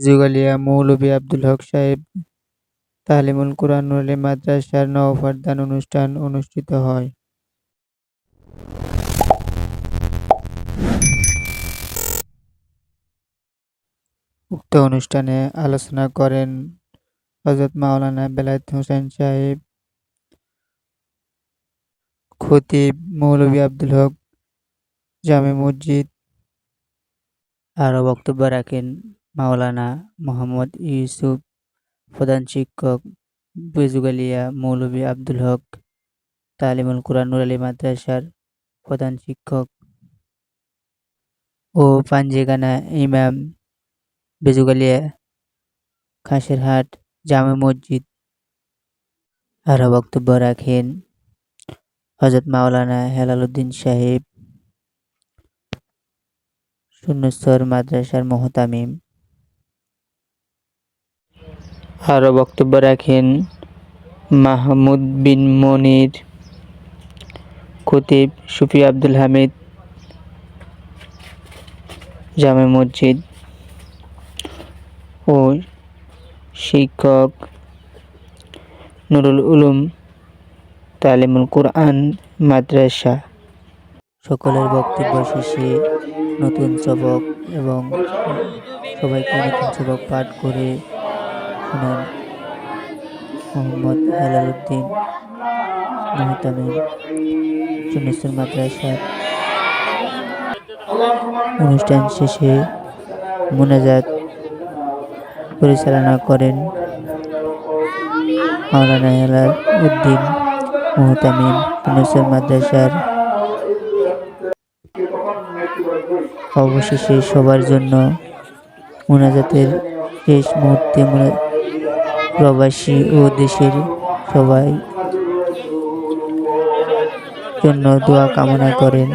যুগালিয়া মৌলভী আব্দুল হক সাহেব তালিমুল কুরআন নুরানী মাদ্রাসার নববর্ষদান অনুষ্ঠান অনুষ্ঠিত হয়। উক্ত অনুষ্ঠানে আলোচনা করেন হযরত মাওলানা বেলায়েত হোসেন সাহেব, খতিব মৌলভী আব্দুল হক জামে মসজিদ। আরও বক্তব্য রাখেন মাওলানা মোহাম্মদ ইউসুফ, প্রধান শিক্ষক, বেজুগালিয়া মৌলভী আব্দুল হক তালিমুল কুরআন নুরানী মাদ্রাসার প্রধান শিক্ষক ও পাঞ্জেগানা ইমাম, বেজুগালিয়া খাসেরহাট জামে মসজিদ। আরও বক্তব্য রাখেন হযরত মাওলানা হেলাল উদ্দিন সাহেব, সুন্নতসর মাদ্রাসার মুহতামিম। আরও বক্তব্য রাখেন মাহমুদ বিন মনির, খতিব সুফি আব্দুল হামিদ জামে মসজিদ ও শিক্ষক নুরুল উলুম তালিমুল কুরআন মাদ্রাসা। সকলের বক্তব্য শেষে নতুন সবক এবং সবাইকে নতুন সবক পাঠ করে শোনান মোহাম্মদ হেলাল উদ্দিন মুহতামিম, সুন্নতসর মাদ্রাসার। অনুষ্ঠান শেষে মোনাজাত পরিচালনা করেন মাওলানা হেলাল উদ্দিন মুহতামিম, সুন্নতসর মাদ্রাসার। অবশেষে সবার জন্য মোনাজাতের শেষ মুহূর্তে প্রবাসী ও দেশের সবাই জন্য দোয়া কামনা করেন।